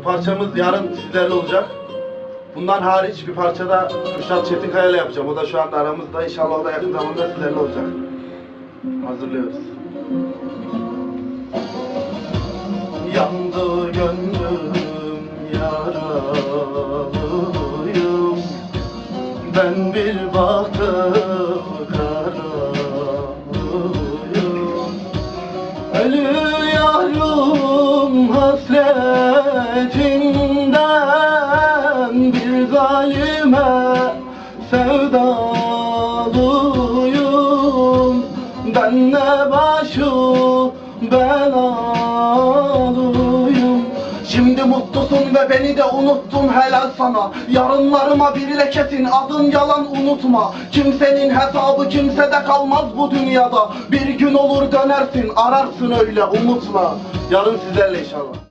Bu parçamız yarın sizlerle olacak. Bundan hariç bir parçada Kürşat Çetinkaya ile yapacağım. O da şu anda aramızda. İnşallah o da yakın zamanda sizlerle olacak. Hazırlıyoruz. Yandı gönlüm yaralıyım Ben bir baktım karalıyım Ölü sevdalıyım. Ben ne başı belalıyım. Şimdi mutlusun ve beni de unuttun helal sana. Yarınlarıma bir lekesin adın yalan unutma. Kimsenin hesabı kimsede kalmaz bu dünyada. Bir gün olur dönersin ararsın öyle umutla. Yarın sizlerle inşallah